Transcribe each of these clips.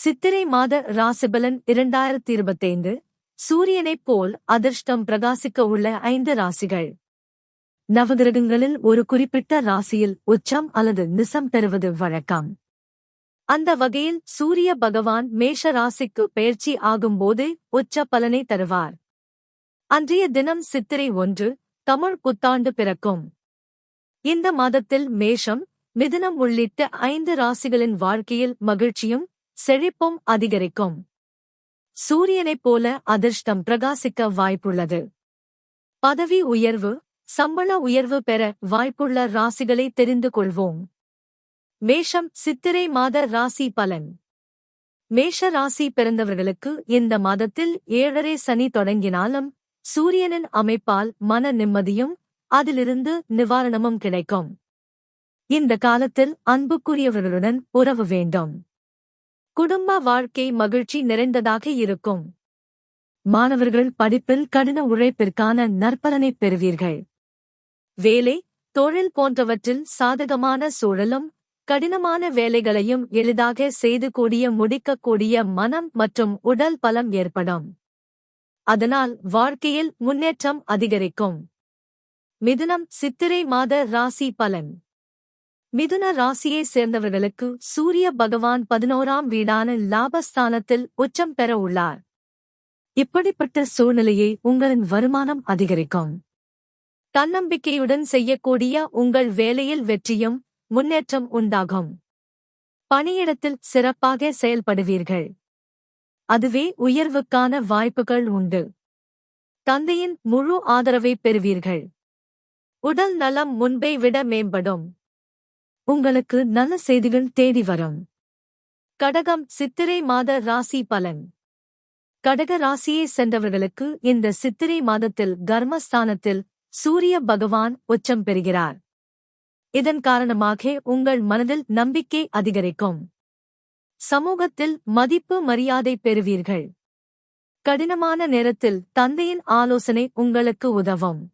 சித்திரை மாத ராசிபலன் இரண்டாயிரத்தி இருபத்தைந்து சூரியனைப் போல் அதிர்ஷ்டம் பிரகாசிக்க உள்ள ஐந்து ராசிகள். நவகிரகங்களில் ஒரு குறிப்பிட்ட ராசியில் உச்சம் அல்லது நிசம் பெறுவது வழக்கம். அந்த வகையில் சூரிய பகவான் மேஷ ராசிக்கு பெயர்ச்சி ஆகும்போது உச்ச பலனை தருவார். அன்றைய தினம் சித்திரை ஒன்று தமிழ் புத்தாண்டு பிறக்கும். இந்த மாதத்தில் மேஷம் மிதுனம் உள்ளிட்ட ஐந்து ராசிகளின் வாழ்க்கையில் மகிழ்ச்சியும் செழிப்பும் அதிகரிக்கும். சூரியனைப் போல அதிர்ஷ்டம் பிரகாசிக்க வாய்ப்புள்ளது. பதவி உயர்வு சம்பள உயர்வு பெற வாய்ப்புள்ள ராசிகளை தெரிந்து கொள்வோம். மேஷம் சித்திரை மாத ராசி பலன். மேஷ ராசி பிறந்தவர்களுக்கு இந்த மாதத்தில் ஏழரை சனி தொடங்கினாலும் சூரியனின் அமைப்பால் மன நிம்மதியும் அதிலிருந்து நிவாரணமும் கிடைக்கும். இந்த காலத்தில் அன்புக்குரியவர்களுடன் உறவு வேண்டும். குடும்ப வாழ்க்கை மகிழ்ச்சி நிறைந்ததாக இருக்கும். மாணவர்கள் படிப்பில் கடின உழைப்பிற்கான நற்பலனைப் பெறுவீர்கள். வேலை தொழில் போன்றவற்றில் சாதகமான சூழலும் கடினமான வேலைகளையும் எளிதாக செய்து கூடிய முடிக்கக்கூடிய மனம் மற்றும் உடல் பலம் ஏற்படும். அதனால் வாழ்க்கையில் முன்னேற்றம் அதிகரிக்கும். மிதுனம் சித்திரை மாத ராசி பலன். மிதுன ராசியை சேர்ந்தவர்களுக்கு சூரிய பகவான் பதினோராம் வீடான லாபஸ்தானத்தில் உச்சம் பெற உள்ளார். இப்படிப்பட்ட சூழ்நிலையை உங்களின் வருமானம் அதிகரிக்கும். தன்னம்பிக்கையுடன் செய்யக்கூடிய உங்கள் வேலையில் வெற்றியும் முன்னேற்றம் உண்டாகும். பணியிடத்தில் சிறப்பாக செயல்படுவீர்கள். அதுவே உயர்வுக்கான வாய்ப்புகள் உண்டு. தந்தையின் முழு ஆதரவை பெறுவீர்கள். உடல் நலம் முன்பை விட மேம்படும். உங்களுக்கு நல்ல செய்திகள் தேடி வரும். கடகம் சித்திரை மாத ராசி பலன். கடக ராசியை சென்றவர்களுக்கு இந்த சித்திரை மாதத்தில் கர்மஸ்தானத்தில் சூரிய பகவான் உச்சம் பெறுகிறார். இதன் காரணமாக உங்கள் மனதில் நம்பிக்கை அதிகரிக்கும். சமூகத்தில் மதிப்பு மரியாதை பெறுவீர்கள். கடினமான நேரத்தில் தந்தையின் ஆலோசனை உங்களுக்கு உதவும்.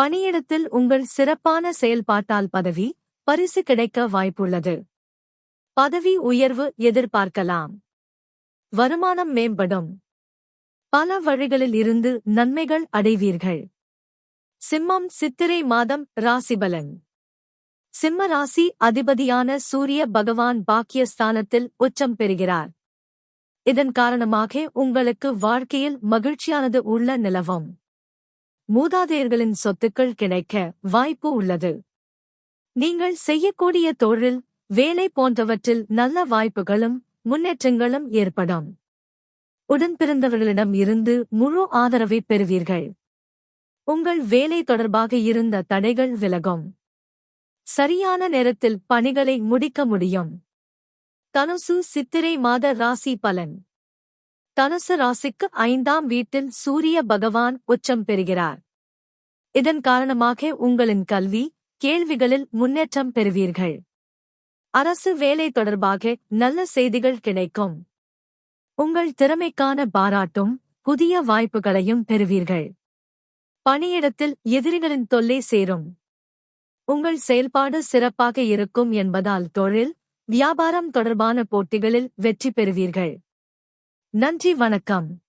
பணியிடத்தில் உங்கள் சிறப்பான செயல்பாட்டால் பதவி பரிசு கிடைக்க வாய்ப்புள்ளது. பதவி உயர்வு எதிர்பார்க்கலாம். வருமானம் மேம்படும். பல வழிகளில் இருந்து நன்மைகள் அடைவீர்கள். சிம்மம் சித்திரை மாதம் ராசிபலன் சிம்ம ராசி அதிபதியான சூரிய பகவான் பாக்கியஸ்தானத்தில் உச்சம் பெறுகிறார். இதன் காரணமாக உங்களுக்கு வாழ்க்கையில் மகிழ்ச்சியானது உள்ள நிலவும். மூதாதையர்களின் சொத்துக்கள் கிடைக்க வாய்ப்பு உள்ளது. நீங்கள் செய்யக்கூடிய தொழில் வேலை போன்றவற்றில் நல்ல வாய்ப்புகளும் முன்னேற்றங்களும் ஏற்படும். உடன் பிறந்தவர்களிடம் இருந்து முழு ஆதரவை பெறுவீர்கள். உங்கள் வேலை தொடர்பாக இருந்த தடைகள் விலகும். சரியான நேரத்தில் பணிகளை முடிக்க முடியும். தனுசு சித்திரை மாத ராசி பலன். தனுசு ராசிக்கு ஐந்தாம் வீட்டில் சூரிய பகவான் உச்சம் பெறுகிறார். இதன் காரணமாக உங்களின் கல்வி கேள்விகளில் முன்னேற்றம் பெறுவீர்கள். அரசு வேலை தொடர்பாக நல்ல செய்திகள் கிடைக்கும். உங்கள் திறமைக்கான பாராட்டும் புதிய வாய்ப்புகளையும் பெறுவீர்கள். பணியிடத்தில் எதிரிகளின் தொல்லை சேரும். உங்கள் செயல்பாடு சிறப்பாக இருக்கும் என்பதால் தொழில் வியாபாரம் தொடர்பான போட்டிகளில் வெற்றி பெறுவீர்கள். நன்றி வணக்கம்.